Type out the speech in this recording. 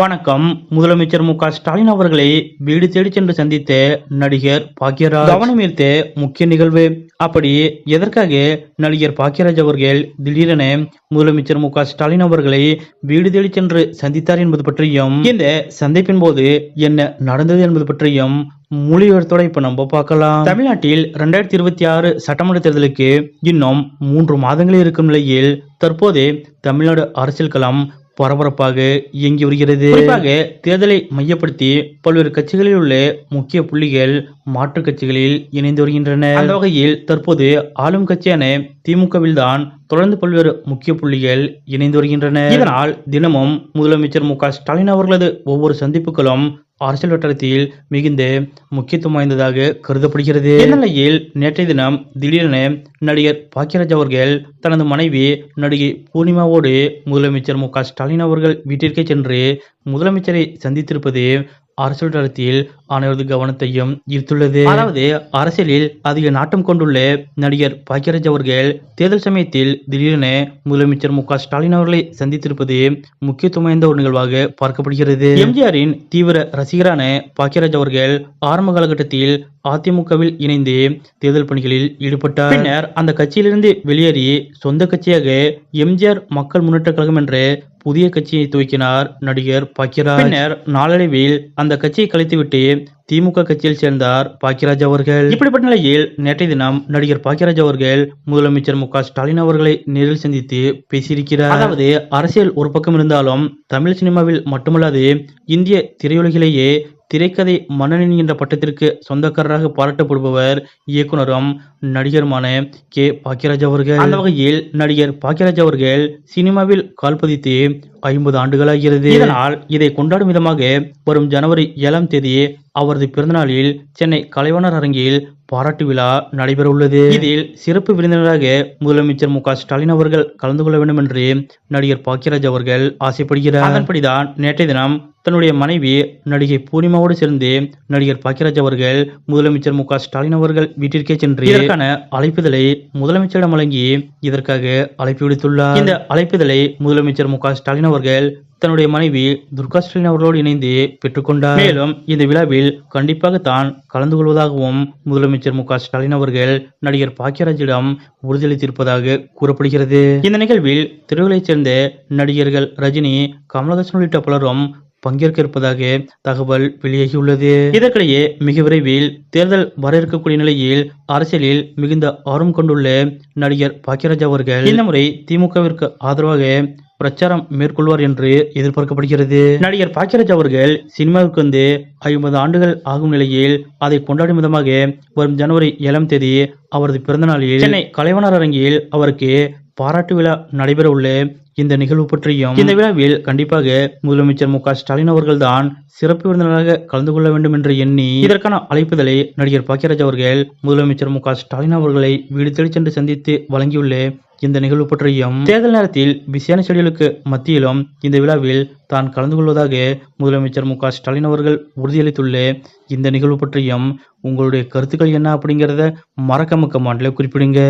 வணக்கம். முதலமைச்சர் மு ஸ்டாலின் அவர்களை வீடு தேடி சென்று சந்தித்த நடிகர் பாக்யராஜ். கவனம் ஈர்த்த முக்கிய நிகழ்வு. அப்படி எதற்காக நடிகர் பாக்யராஜ் அவர்கள் திடீரென முதலமைச்சர் மு ஸ்டாலின் அவர்களை வீடு தேடி சென்று சந்தித்தார் என்பது பற்றியும் இந்த சந்திப்பின் போது என்ன நடந்தது என்பது பற்றியும் மொழியோரத்தோட இப்ப நம்ம பார்க்கலாம். தமிழ்நாட்டில் ரெண்டாயிரத்தி இருபத்தி ஆறு சட்டமன்ற தேர்தலுக்கு இன்னும் மூன்று மாதங்களே இருக்கும் நிலையில் தற்போது தமிழ்நாடு அரசியல் களம் பரபரப்பாக இயங்கி வருகிறது. குறிப்பாக தேர்தலை மையப்படுத்தி பல்வேறு கட்சிகளில் உள்ள முக்கிய புள்ளிகள் மாற்றுக் கட்சிகளில் இணைந்து வருகின்றன. அந்த வகையில் தற்போது ஆளும் கட்சியான திமுகவில் தான் தொடர்ந்து பல்வேறு முக்கிய புள்ளிகள் இணைந்து வருகின்றன. இதனால் தினமும் முதலமைச்சர் மு க ஸ்டாலின் அவர்களது ஒவ்வொரு சந்திப்புகளும் அரசியல் வட்டாரத்தில் மிகுந்த முக்கியத்துவம் வாய்ந்ததாக கருதப்படுகிறது. இந்நிலையில் நேற்றைய தினம் திடீரென நடிகர் பாக்கியராஜ் அவர்கள் தனது மனைவி நடிகை பூர்ணிமாவோடு முதலமைச்சர் மு க ஸ்டாலின் அவர்கள் வீட்டிற்கே சென்று முதலமைச்சரை சந்தித்திருப்பது அரசியல் தளத்தில் அனைவரது கவனத்தையும் ஈர்த்துள்ளது. அதாவது அரசியலில் அதிக நாட்டம் கொண்டுள்ள நடிகர் பாக்கியராஜ் அவர்கள் தேர்தல் சமயத்தில் திடீரென முதலமைச்சர் மு ஸ்டாலின் அவர்களை சந்தித்திருப்பது முக்கியத்துவம் வாய்ந்த ஒரு நிகழ்வாக பார்க்கப்படுகிறது. எம்ஜிஆரின் தீவிர ரசிகரான பாக்கியராஜ் அவர்கள் ஆரம்ப காலகட்டத்தில் அதிமுகவில் இணைந்து தேர்தல் பணிகளில் ஈடுபட்டார். பின்னர் அந்த கட்சியிலிருந்து வெளியேறி சொந்த கட்சியாக எம்ஜிஆர் மக்கள் முன்னேற்ற கழகம் என்ற புதிய கட்சியை துவக்கினார் நடிகர் பாக்கியராஜ் பின்னர் நாளடைவில் அந்த கட்சியை கலைத்துவிட்டு திமுக கட்சியில் சேர்ந்தார் பாக்கியராஜ் அவர்கள். இப்படிப்பட்ட நிலையில் நேற்றைய தினம் நடிகர் பாக்கியராஜ் அவர்கள் முதலமைச்சர் மு ஸ்டாலின் அவர்களை நேரில் சந்தித்து பேசியிருக்கிறார். அதாவது அரசியல் ஒரு பக்கம் இருந்தாலும் தமிழ் சினிமாவில் மட்டுமல்லாது இந்திய திரையுலகிலேயே திரைக்கதை மன்னனின் என்ற பட்டத்திற்கு சொந்தக்காரராக பாராட்டப்படுபவர் இயக்குனரும் நடிகருமான கே. பாக்கியராஜ் அவர்கள். அந்த வகையில் நடிகர் பாக்கியராஜ் அவர்கள் சினிமாவில் கால்பதித்து ஐம்பது ஆண்டுகளாகிறது. இதனால் இதை கொண்டாடும் விதமாக வரும் ஜனவரி ஏழாம் தேதி அவரது பிறந்தநாளில் சென்னை கலைவாணர் அரங்கில் பாராட்டு விழா நடைபெற உள்ளது இதில் சிறப்பு விருந்தினராக முதலமைச்சர் மு ஸ்டாலின் அவர்கள் கலந்து கொள்ள வேண்டும் என்று நடிகர் பாக்கியராஜ் அவர்கள் ஆசைப்படுகிறார். அதன்படிதான் நேற்றைய தினம் தன்னுடைய மனைவி நடிகை பூர்ணிமாவோடு சேர்ந்து நடிகர் பாக்கியராஜ் அவர்கள் முதலமைச்சர் மு ஸ்டாலின் அவர்கள் வீட்டிற்கே சென்று இதற்கான அழைப்புதலை முதலமைச்சரிடம் வழங்கி இதற்காக அழைப்பு விடுத்துள்ளார். இந்த அழைப்புதலை முதலமைச்சர் மு ஸ்டாலின் அவர்கள் தன்னுடைய மனைவி துர்கா ஸ்டாலின் அவர்களோடு இணைந்து பெற்றுக்கொண்டார். மேலும் இந்த விழாவில் கண்டிப்பாக தான் கலந்து கொள்வதாகவும் முதலமைச்சர் மு ஸ்டாலின் அவர்கள் நடிகர் பாக்கியராஜிடம் உறுதியளித்திருப்பதாக கூறப்படுகிறது. இந்த நிகழ்வில் திரையுலகைச் சேர்ந்த நடிகர்கள் ரஜினி கமலஹாசன் உள்ளிட்ட பலரும் பங்கேற்க இருப்பதாக தகவல் வெளியாகியுள்ளது. இதற்கிடையே மிக விரைவில் தேர்தல் வர இருக்கக்கூடிய நிலையில் அரசியலில் மிகுந்த ஆர்வம் கொண்டுள்ள நடிகர் பாக்கியராஜ் அவர்கள் இந்த முறை திமுகவிற்கு ஆதரவாக பிரச்சாரம் மேற்கொள்வார் என்று எதிர்பார்க்கப்படுகிறது. நடிகர் பாக்கியராஜ் அவர்கள் சினிமாவுக்கு வந்து ஐம்பது ஆண்டுகள் ஆகும் நிலையில் அதை கொண்டாடும் விதமாக வரும் ஜனவரி ஏழாம் தேதி அவரது பிறந்த நாளில் சென்னை கலைவனர் அரங்கில் அவருக்கு பாராட்டு விழா நடைபெற உள்ள இந்த நிகழ்வு பற்றியும் இந்த விழாவில் கண்டிப்பாக முதலமைச்சர் மு க ஸ்டாலின் அவர்கள் தான் சிறப்பு விருந்தினராக கலந்து கொள்ள வேண்டும் என்று எண்ணி இதற்கான அழைப்புதலை நடிகர் பாக்கியராஜ் அவர்கள் முதலமைச்சர் மு க ஸ்டாலின் அவர்களை வீடு தேடி சென்று சந்தித்து வழங்கியுள்ள இந்த நிகழ்வு பற்றியும் தேர்தல் நேரத்தில் பிஸியான செடிகளுக்கு மத்தியிலும் இந்த விழாவில் தான் கலந்து கொள்வதாக முதலமைச்சர் மு க ஸ்டாலின் அவர்கள் உறுதியளித்துள்ள இந்த நிகழ்வு பற்றியும் உங்களுடைய கருத்துக்கள் என்ன அப்படிங்கிறத மறக்காம கமாண்டில் குறிப்பிடுங்க.